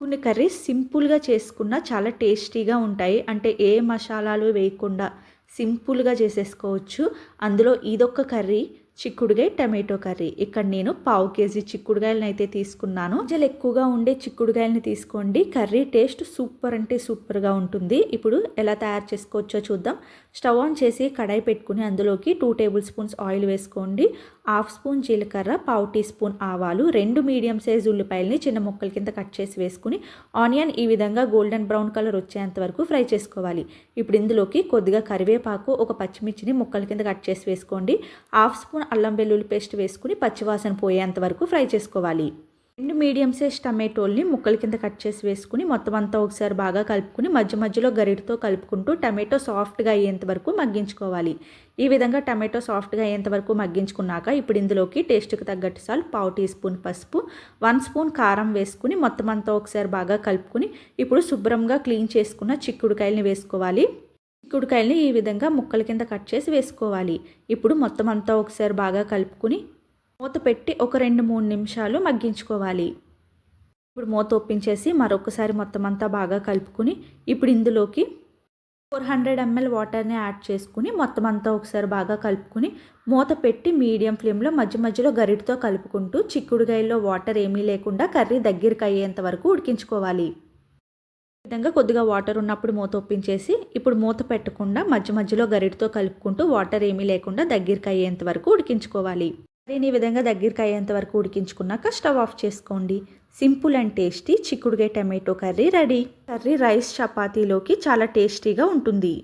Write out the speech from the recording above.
కొన్ని కర్రీస్ సింపుల్గా చేసుకున్న చాలా టేస్టీగా ఉంటాయి. అంటే ఏ మసాలాలు వేయకుండా సింపుల్గా చేసేసుకోవచ్చు. అందులో ఇదొక కర్రీ. చిక్కుడుగాయ టమాటో కర్రీ. ఇక్కడ నేను పావు కేజీ చిక్కుడుగాయలను అయితే తీసుకున్నాను. జల్ ఎక్కువగా ఉండే చిక్కుడుగాయలని తీసుకోండి. కర్రీ టేస్ట్ సూపర్ అంటే సూపర్గా ఉంటుంది. ఇప్పుడు ఎలా తయారు చేసుకోవచ్చో చూద్దాం. స్టవ్ ఆన్ చేసి కడాయి పెట్టుకుని అందులోకి టూ టేబుల్ స్పూన్స్ ఆయిల్ వేసుకోండి. హాఫ్ స్పూన్ జీలకర్ర పావు టీ స్పూన్ ఆవాలు రెండు మీడియం సైజ్ ఉల్లిపాయలని చిన్న ముక్కల కింద కట్ చేసి వేసుకుని ఆనియన్ ఈ విధంగా గోల్డెన్ బ్రౌన్ కలర్ వచ్చేంత వరకు ఫ్రై చేసుకోవాలి. ఇప్పుడు ఇందులోకి కొద్దిగా కరివేపాకు ఒక పచ్చిమిర్చిని ముక్కల కింద కట్ చేసి వేసుకోండి. హాఫ్ స్పూన్ అల్లం వెల్లుల్లి పేస్ట్ వేసుకుని పచ్చివాసన పోయేంత వరకు ఫ్రై చేసుకోవాలి. రెండు మీడియం సైజ్ టమాటోల్ని ముక్కల కింద కట్ చేసి వేసుకుని మొత్తం అంతా ఒకసారి బాగా కలుపుకుని మధ్య మధ్యలో గరిటతో కలుపుకుంటూ టమాటో సాఫ్ట్గా అయ్యేంత వరకు మగ్గించుకోవాలి. ఈ విధంగా టమాటో సాఫ్ట్గా అయ్యేంత వరకు మగ్గించుకున్నాక ఇప్పుడు ఇందులోకి టేస్ట్కి తగ్గట్టు సాల్ పావు టీ స్పూన్ పసుపు వన్ స్పూన్ కారం వేసుకుని మొత్తం అంతా ఒకసారి బాగా కలుపుకుని ఇప్పుడు శుభ్రంగా క్లీన్ చేసుకున్న చిక్కుడుకాయలని వేసుకోవాలి. చిక్కుడుకాయల్ని ఈ విధంగా ముక్కల కింద కట్ చేసి వేసుకోవాలి. ఇప్పుడు మొత్తం అంతా ఒకసారి బాగా కలుపుకుని మూత పెట్టి ఒక రెండు మూడు నిమిషాలు మగ్గించుకోవాలి. ఇప్పుడు మూత ఒప్పించేసి మరొకసారి మొత్తం అంతా బాగా కలుపుకుని ఇప్పుడు ఇందులోకి ఫోర్ హండ్రెడ్ ఎంఎల్ వాటర్ని యాడ్ చేసుకుని మొత్తం అంతా ఒకసారి బాగా కలుపుకుని మూత పెట్టి మీడియం ఫ్లేమ్లో మధ్య మధ్యలో గరిటతో కలుపుకుంటూ చిక్కుడుగాయల్లో వాటర్ ఏమీ లేకుండా కర్రీ దగ్గరికి అయ్యేంత వరకు ఉడికించుకోవాలి. విధంగా కొద్దిగా వాటర్ ఉన్నప్పుడు మూత ఒప్పించేసి ఇప్పుడు మూత పెట్టకుండా మధ్య మధ్యలో గరిటితో కలుపుకుంటూ వాటర్ ఏమీ లేకుండా దగ్గరికి అయ్యేంత వరకు ఉడికించుకోవాలి. దీని విధంగా దగ్గరికి అయ్యేంత వరకు ఉడికించుకున్నాక స్టవ్ ఆఫ్ చేసుకోండి. సింపుల్ అండ్ టేస్టీ చిక్కుడుగాయ tomato curry ready. Curry rice చపాతీలోకి చాలా టేస్టీగా ఉంటుంది.